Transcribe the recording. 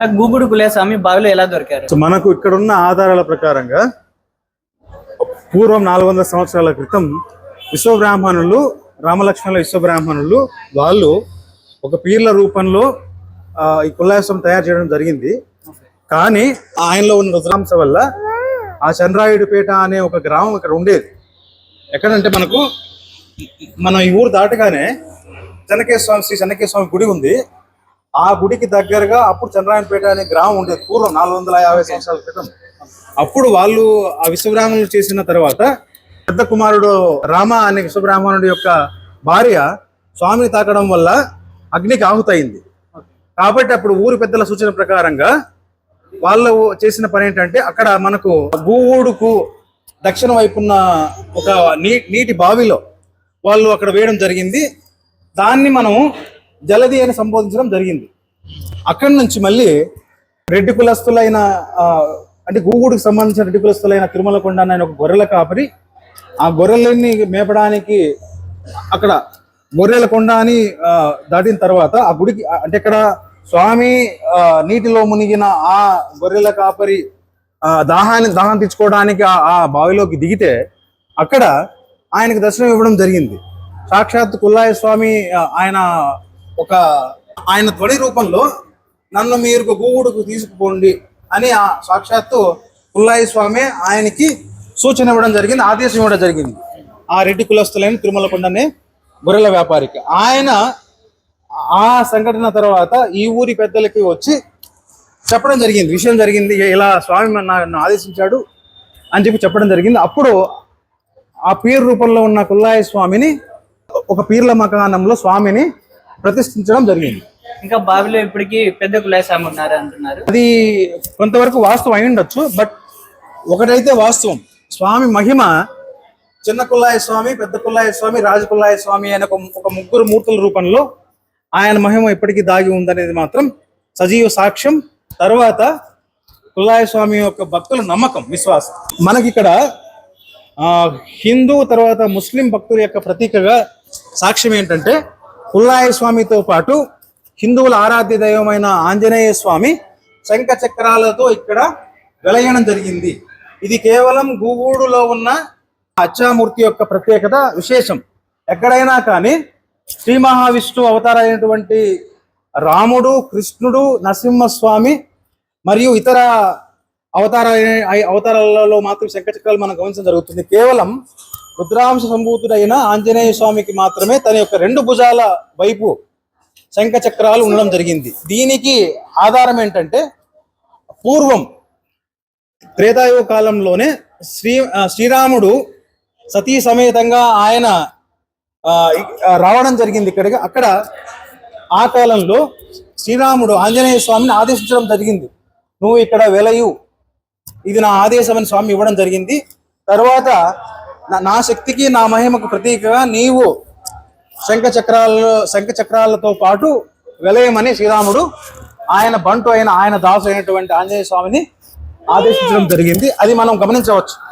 గూగుడు కులేస్వామి బావిలో ఎలా దొరికారు? సో మనకు ఇక్కడ ఉన్న ఆధారాల ప్రకారంగా పూర్వం నాలుగు వందల సంవత్సరాల క్రితం విశ్వబ్రాహ్మణులు రామలక్ష్మణుల విశ్వబ్రాహ్మణులు వాళ్ళు ఒక పీర్ల రూపంలో ఈ కుల్లాసం తయారు చేయడం జరిగింది. కానీ ఆయనలో ఉన్న రుద్రాంశ వల్ల ఆ చంద్రాయుడిపేట అనే ఒక గ్రామం ఇక్కడ ఉండేది. ఎక్కడంటే మనకు మనం ఈ ఊరు దాటగానే చెన్నకేశ్వర స్వామి శ్రీ చెన్నకేశ్వర స్వామి గుడి ఉంది. ఆ గుడికి దగ్గరగా అప్పుడు చంద్రాయణపేట అనే గ్రామం ఉండేది. పూర్వం నాలుగు వందల యాభై సంవత్సరాల క్రితం. అప్పుడు వాళ్ళు ఆ విశ్వబ్రాహ్మణులు చేసిన తర్వాత పెద్ద కుమారుడు రామ అనే విశ్వబ్రాహ్మణుడి యొక్క భార్య స్వామిని తాకడం వల్ల అగ్నికి ఆహుతయింది. కాబట్టి అప్పుడు ఊరి పెద్దల సూచన ప్రకారంగా వాళ్ళు చేసిన పని ఏంటంటే అక్కడ మనకు భూవుడుకు దక్షిణ వైపున్న ఒక నీటి బావిలో వాళ్ళు అక్కడ వేయడం జరిగింది. దాన్ని మనం జలది అని సంబోధించడం జరిగింది. అక్కడి నుంచి మళ్ళీ రెడ్డి కులస్తులైన అంటే గూగుడికి సంబంధించిన రెడ్డి కులస్తులైన తిరుమల కొండ అని ఒక గొర్రెల కాపరి ఆ గొర్రెలని మేపడానికి అక్కడ గొర్రెల కొండ అని దాటిన తర్వాత ఆ గుడికి అంటే ఇక్కడ స్వామి నీటిలో మునిగిన ఆ గొర్రెల కాపరి దాహాన్ని దాహం తెచ్చుకోవడానికి ఆ- ఆ బావిలోకి దిగితే అక్కడ ఆయనకు దర్శనం ఇవ్వడం జరిగింది. సాక్షాత్ కుల్లాయ స్వామి ఆయన ఒక ఆయన ధ్వని రూపంలో నన్ను మీరు గూగుడుకు తీసుకుపోండి అని ఆ సాక్షాత్తు కుల్లాయి స్వామి ఆయనకి సూచన ఇవ్వడం జరిగింది ఆదేశం ఇవ్వడం జరిగింది. ఆ రెడ్డి కులస్తులైన తిరుమల కొండనే గొర్రెల వ్యాపారికి. ఆయన ఆ సంఘటన తర్వాత ఈ ఊరి పెద్దలకి వచ్చి చెప్పడం జరిగింది విషయం జరిగింది ఇలా స్వామి నన్ను నన్ను ఆదేశించాడు అని చెప్పి చెప్పడం జరిగింది. అప్పుడు ఆ పీర్ రూపంలో ఉన్న కుల్లాయ స్వామిని ఒక పీర్ల మకానంలో స్వామిని ప్రతిష్ఠించడం జరిగింది. ఇంకా బావిలో ఇప్పటికి పెద్ద కులేస్వామి ఉన్నారు అంటున్నారు. అది కొంతవరకు వాస్తవం అయి ఉండొచ్చు బట్ ఒకటైతే వాస్తవం. స్వామి మహిమ చిన్న కుల్లాయ స్వామి పెద్ద కుల్లాయ స్వామి రాజ కుల్లాయ స్వామి అనే ఒక ముగ్గురు మూర్తుల రూపంలో ఆయన మహిమ ఇప్పటికీ దాగి ఉందనేది మాత్రం సజీవ సాక్ష్యం. తర్వాత కుల్లాయ స్వామి యొక్క భక్తుల నమ్మకం విశ్వాసం. మనకి ఇక్కడ ఆ, హిందూ తర్వాత ముస్లిం భక్తుల యొక్క ప్రతీకగా సాక్ష్యం ఏంటంటే కుల్లాయ స్వామితో పాటు హిందువుల ఆరాధ్య దైవమైన ఆంజనేయ స్వామి శంఖ చక్రాలతో ఇక్కడ వెలయడం జరిగింది. ఇది కేవలం గూగూడులో ఉన్న అచ్చామూర్తి యొక్క ప్రత్యేకత విశేషం. ఎక్కడైనా కానీ శ్రీ మహావిష్ణు అవతారైనటువంటి రాముడు కృష్ణుడు నరసింహస్వామి మరియు ఇతర అవతార అవతారాలలో మాత్రం శంఖచక్రాలు మనం గమనించడం జరుగుతుంది. కేవలం రుద్రాంశ సంభూతుడైన ఆంజనేయ స్వామికి మాత్రమే తన యొక్క రెండు భుజాల వైపు శంఖ చక్రాలు ఉండడం జరిగింది. దీనికి ఆధారం ఏంటంటే పూర్వం త్రేతాయుగ కాలంలోనే శ్రీ శ్రీరాముడు సతీ సమేతంగా ఆయన ఆ, రావడం జరిగింది ఇక్కడికి. అక్కడ ఆ కాలంలో శ్రీరాముడు ఆంజనేయ స్వామిని ఆదేశించడం జరిగింది. నువ్వు ఇక్కడ వెలయు. ఇది నా ఆదేశం అని స్వామి ఇవ్వడం జరిగింది. తర్వాత నా శక్తికి నా మహిమకు ప్రతీకగా నీవు శంఖ చక్రాలలో శంఖ చక్రాలతో పాటు వెలయమని శ్రీరాముడు ఆయన బంటు అయిన ఆయన దాసు అయినటువంటి ఆంజనేయ స్వామిని ఆదేశించడం జరిగింది. అది మనం గమనించవచ్చు.